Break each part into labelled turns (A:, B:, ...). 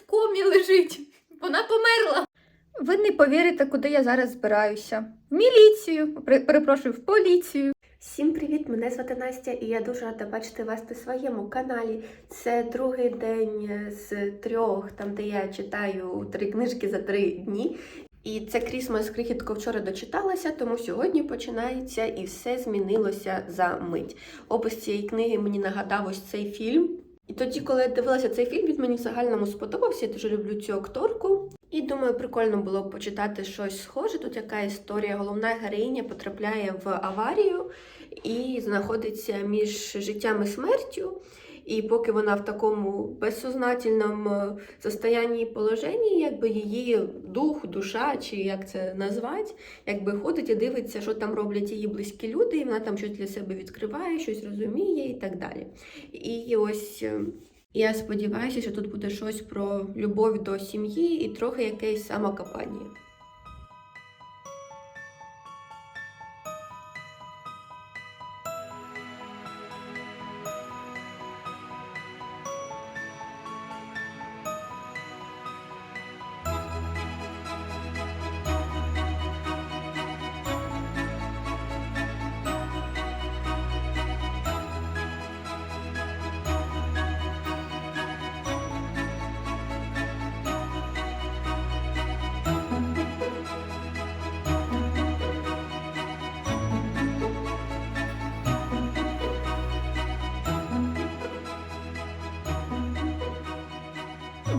A: в комі лежить. Вона померла. Ви не повірите, куди я зараз збираюся. В міліцію, Пер- перепрошую, в поліцію.
B: Всім привіт! Мене звати Настя, і я дуже рада бачити вас на своєму каналі. Це другий день з трьох, там де я читаю три книжки за три дні. І це Крісмас крихітко вчора дочиталася, тому сьогодні починається і все змінилося за мить. Опис цієї книги мені нагадав ось цей фільм. І тоді, коли я дивилася цей фільм, він мені в загальному сподобався. Я дуже люблю цю акторку. І думаю, прикольно було б почитати щось схоже. Тут яка історія. Головна героїня потрапляє в аварію і знаходиться між життям і смертю. І поки вона в такому безсознательному состоянні і положенні, якби її дух, душа, чи як це назвати, якби ходить і дивиться, що там роблять її близькі люди, і вона там щось для себе відкриває, щось розуміє і так далі. І ось е, я сподіваюся, що тут буде щось про любов до сім'ї і трохи якесь самокопання.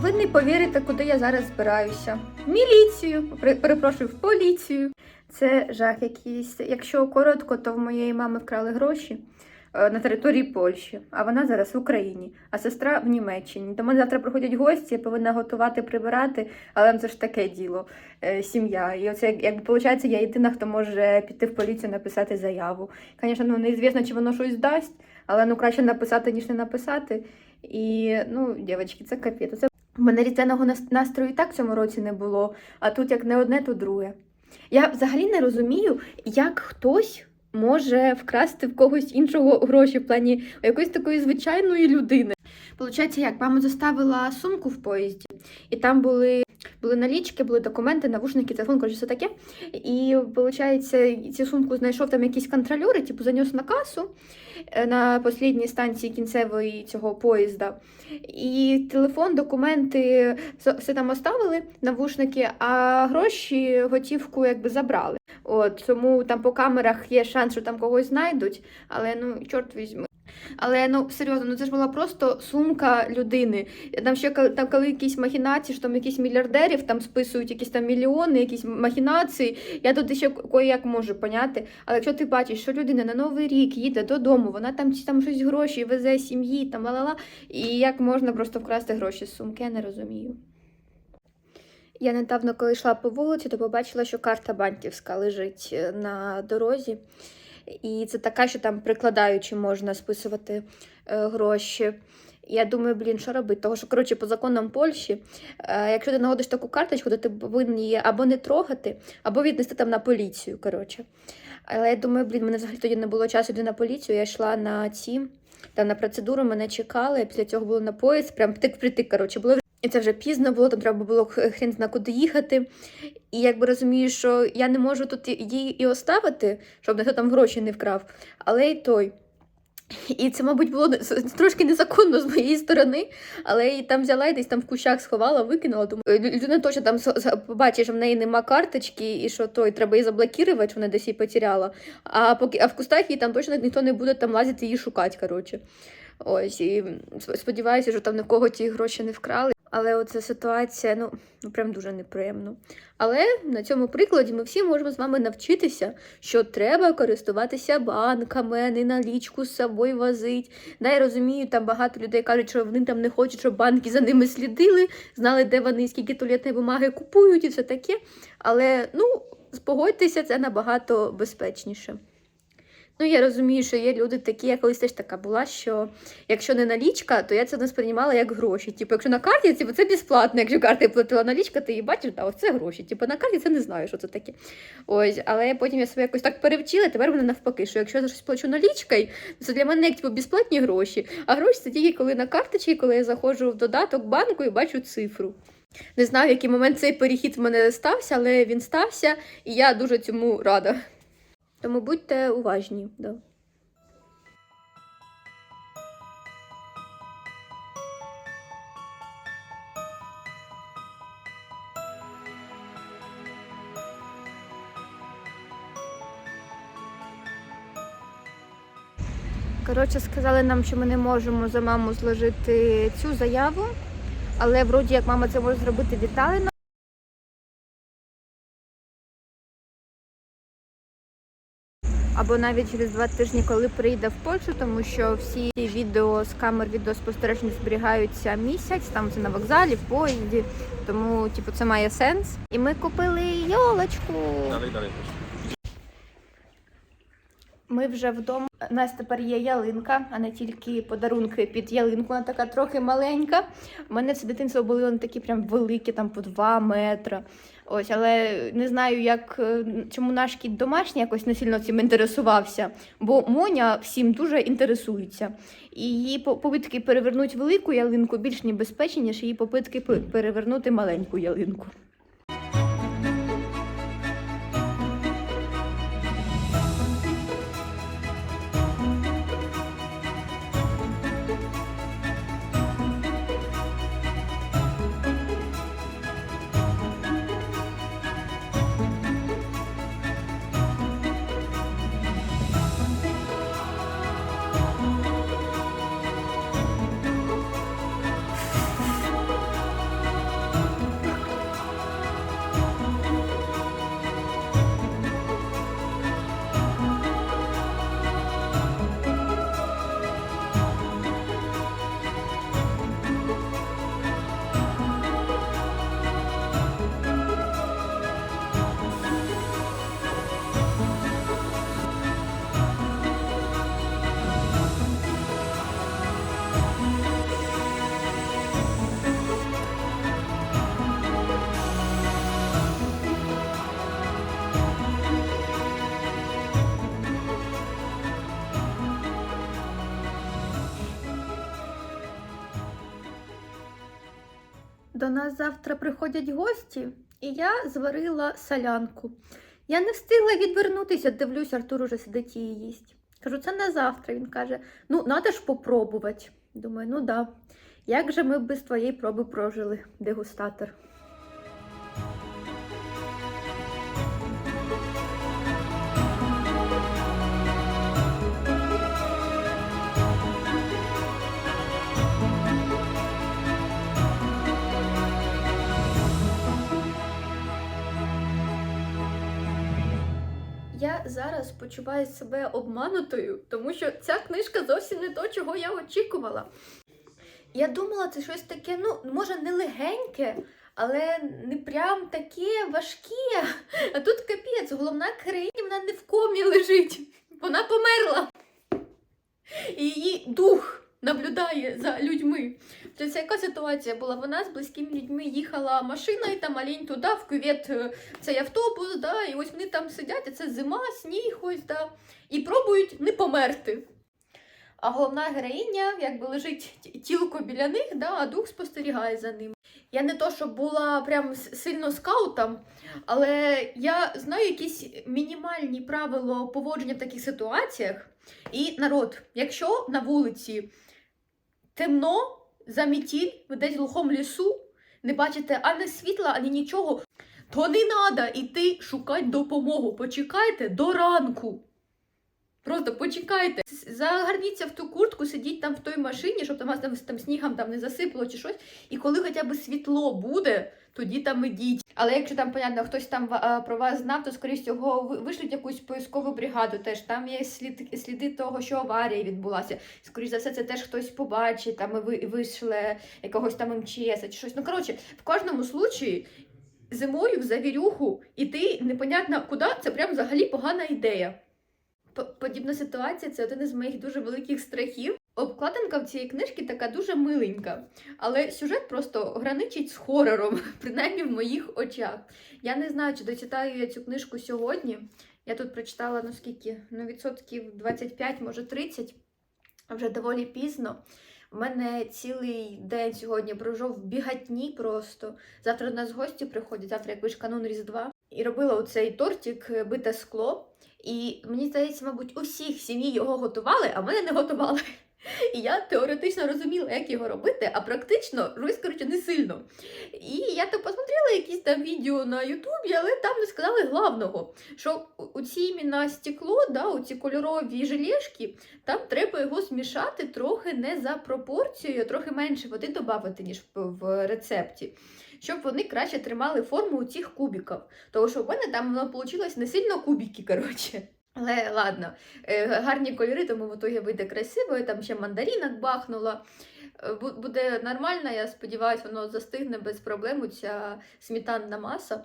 A: Ви не повірите, куди я зараз збираюся. В міліцію, перепрошую, в поліцію. Це жах якийсь. Якщо коротко, то в моєї мами вкрали гроші е, на території Польщі, а вона зараз в Україні, а сестра в Німеччині. До мене завтра приходять гості, я повинна готувати, прибирати, але це ж таке діло, е, сім'я. І оце як- виходить, я єдина, хто може піти в поліцію написати заяву. Звісно, ну неізвісно, чи воно щось дасть, але ну краще написати, ніж не написати. І ну, дівчатки, це капець. У мене різдвяного настрою і так в цьому році не було, а тут як не одне, то друге. Я взагалі не розумію, як хтось може вкрасти в когось іншого гроші в плані якоїсь такої звичайної людини. Получається, як мама заставила сумку в поїзді, і там були. Були налічки, були документи, навушники, телефон, коротше, все таке. І, виходить, цю сумку знайшов там якийсь контролер, і, типу, заніс на касу е, на послідній станції кінцевої цього поїзда. І телефон, документи, все там оставили, навушники, а гроші, готівку якби забрали. От, тому там по камерах є шанс, що там когось знайдуть, але ну, чорт візьми. Але ну серйозно, ну це ж була просто сумка людини. Там ще там, коли якісь махінації, що там якісь мільярдерів там списують якісь там мільйони, якісь махінації. Я тут ще кое-як можу поняти. Але якщо ти бачиш, що людина на новий рік їде додому, вона там, там щось гроші везе сім'ї, там ла-ла-ла, і як можна просто вкрасти гроші з сумки, я не розумію. Я недавно, коли йшла по вулиці, то побачила, що карта банківська лежить е, на дорозі. І це така, що там прикладаючи можна списувати е, гроші. Я думаю, блін, що робити? Того, що коротше, по законам Польщі, е, якщо ти знаходиш таку карточку, то ти повинен її або не трогати, або віднести там на поліцію. коротше. Але я думаю, блін, мене взагалі тоді не було часу йти на поліцію. Я йшла на ці, там на процедуру мене чекали, після цього було на поїзд, прям втик-притик, коротше, було і це вже пізно було, там треба було хрін зна куди їхати. І якби розумію, що я не можу тут її і оставити, щоб ніхто там гроші не вкрав, але й той. І це, мабуть, було трошки незаконно з моєї сторони, але її там взяла і десь там в кущах сховала, викинула. Думаю, «Е, людина точно там побачить, що в неї нема карточки, і що той треба її заблокувати, що вона десь її потеряла. А поки а в кустах її там точно ніхто не буде там лазити її шукати. Коротше. Ось і сподіваюся, що там нікого ті гроші не вкрали. Але оця ситуація, ну, ну прям дуже неприємно. Але на цьому прикладі ми всі можемо з вами навчитися, що треба користуватися банками, не налічку з собою возить. Да, я розумію, там багато людей кажуть, що вони там не хочуть, щоб банки за ними слідили, знали, де вони, скільки туалетної бумаги купують і все таке. Але ну, спогодьтеся, це набагато безпечніше. Ну, я розумію, що є люди такі, я колись теж така була, що якщо не налічка, то я це не сприймала як гроші. Типу, якщо на карті, типу, це безплатно. Якщо карти платила налічка, ти її бачиш, та ось гроші. Типу, на карті це не знаю, що це таке. Ось, але потім я себе якось так перевчила, тепер мене навпаки, що якщо я за щось плачу налічкою, то це для мене як типу, безплатні гроші. А гроші це тільки коли на карточці, коли я заходжу в додаток банку і бачу цифру. Не знаю, в який момент цей перехід в мене стався, але він стався, і я дуже цьому рада. Тому будьте уважні. Да. Коротше, сказали нам, що ми не можемо за маму зложити цю заяву, але вроді як мама це може зробити Віталіна. Або навіть через два тижні, коли прийде в Польщу, тому що всі відео з камер відеоспостережень зберігаються місяць, там це на вокзалі, в поїзді. Тому, типу, це має сенс. І ми купили йолочку.
C: Dalej proszę.
A: Ми вже вдома. У нас тепер є ялинка, а не тільки подарунки під ялинку. Вона така трохи маленька. У мене все дитинство були вони такі прям великі, там по 2 метри. Ось, але не знаю, як е, чому наш кіт домашній якось не сильно цим інтересувався. Бо Моня всім дуже інтересується. І її по- попитки перевернути велику ялинку більш небезпечні, ніж її попитки пе- перевернути маленьку ялинку. До нас завтра приходять гості, і я зварила солянку. Я не встигла відвернутися, дивлюсь, Артур уже сидить і їсть. Кажу, це на завтра. Він каже: ну, треба ж попробувати. Думаю, ну да. Як же ми без твоєї проби прожили, дегустатор? Я зараз почуваю себе обманутою, тому що ця книжка зовсім не то, чого я очікувала. Я думала, це щось таке, ну, може, не легеньке, але не прям таке важке. А тут капець, головна героїня, вона не в комі лежить. Вона померла. І її дух наблюдає за людьми. Тобто, яка ситуація була? Вона з близькими людьми їхала машиною там малень туди, в кювет е, цей автобус, да, і ось вони там сидять, а це зима, сніг, ось, да, і пробують не померти. А головна героїня якби лежить тілко біля них, да, а дух спостерігає за ним. Я не то, щоб була прям сильно скаутом, але я знаю якісь мінімальні правила поводження в таких ситуаціях. І народ, якщо на вулиці темно, замітіль, ви десь в глухому лісу, не бачите ані світла, ані нічого, то не треба йти шукати допомогу. Почекайте до ранку. Просто почекайте. Загарніться в ту куртку, сидіть там в той машині, щоб там вас там, там снігом там не засипало чи щось. І коли хоча б світло буде, тоді там ідіть. Але якщо там, понятно, хтось там про вас знав, то скоріш всього ви- вишлють якусь поискову бригаду. Теж там є слід, сліди того, що аварія відбулася. Скоріш за все, це теж хтось побачить, там і ви вийшли якогось там МЧС чи щось. Ну коротше, в кожному случаї. Зимою в завірюху іти непонятно куди, це прям взагалі погана ідея. Подібна ситуація це один із моїх дуже великих страхів. Обкладинка в цієї книжки така дуже миленька, але сюжет просто граничить з хорором, принаймні в моїх очах. Я не знаю, чи дочитаю я цю книжку сьогодні. Я тут прочитала ну скільки? Ну, відсотків 25, може 30, вже доволі пізно. У мене цілий день сьогодні пройшов в бігатні просто. Завтра до нас гості приходять, завтра якийсь канун Різдва. І робила оцей тортик е, бите скло. І мені здається, мабуть, у всіх сім'ї його готували, а мене не готували. І я теоретично розуміла, як його робити, а практично роюсь, коротше, не сильно. І я то посмотрела якісь там відео на Ютубі, але там не сказали главного, що у- ці іменно стекло, да, у ці кольорові желешки, там треба його змішати трохи не за пропорцією, трохи менше води додати, ніж в- рецепті, щоб вони краще тримали форму у цих кубиків. Тому що в мене там воно вийшло не сильно кубики, коротше. Але ладно, Е, гарні кольори, тому в итоге вийде красиво. Там ще мандаринок бахнула. Е, Буде нормально, я сподіваюся, воно застигне без проблем, ця сметанна маса.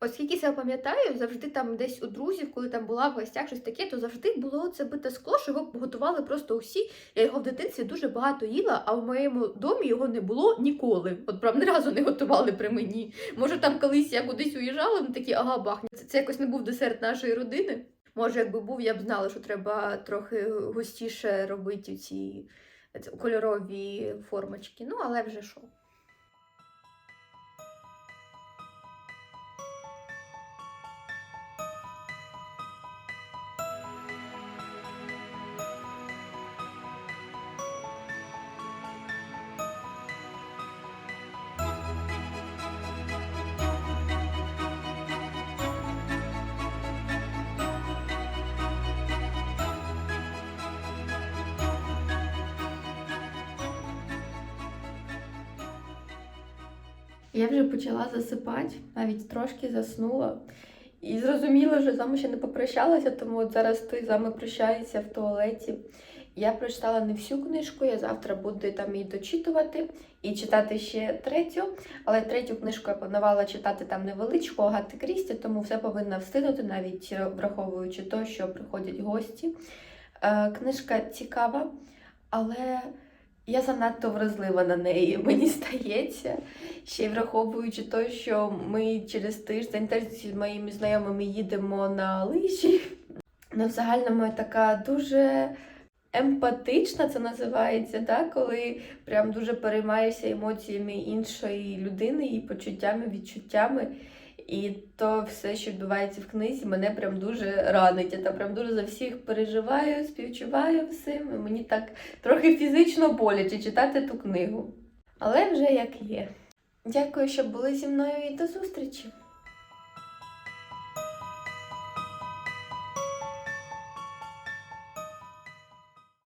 A: Оскільки я пам'ятаю, завжди там десь у друзів, коли там була в гостях щось таке, то завжди було це бите скло, що його готували просто усі. Я його в дитинстві дуже багато їла, а в моєму домі його не було ніколи. От прям ні разу не готували при мені. Може, там колись я кудись уїжджала, вони такі, ага, бахне. Це, це якось не був десерт нашої родини. Може, якби був, я б знала, що треба трохи густіше робити ці кольорові формочки. Ну, але вже що. Я вже почала засипати, навіть трошки заснула. І зрозуміла, що з вами ще не попрощалася, тому от зараз той з вами прощається в туалеті. Я прочитала не всю книжку, я завтра буду там її дочитувати і читати ще третю. Але третю книжку я планувала читати там невеличку Агати Крісті, тому все повинна встигнути, навіть враховуючи те, що приходять гості. Е, Книжка цікава, але я занадто вразлива на неї, мені здається. Ще й враховуючи те, що ми через тиждень теж з моїми знайомими їдемо на лижі. Ну, в загальному я така дуже емпатична, це називається, да? коли прям дуже переймаєшся емоціями іншої людини і почуттями, відчуттями. І то все, що відбувається в книзі, мене прям дуже ранить. Я там прям дуже за всіх переживаю, співчуваю всім. Мені так трохи фізично боляче читати ту книгу. Але вже як є. Дякую, що були зі мною і до зустрічі!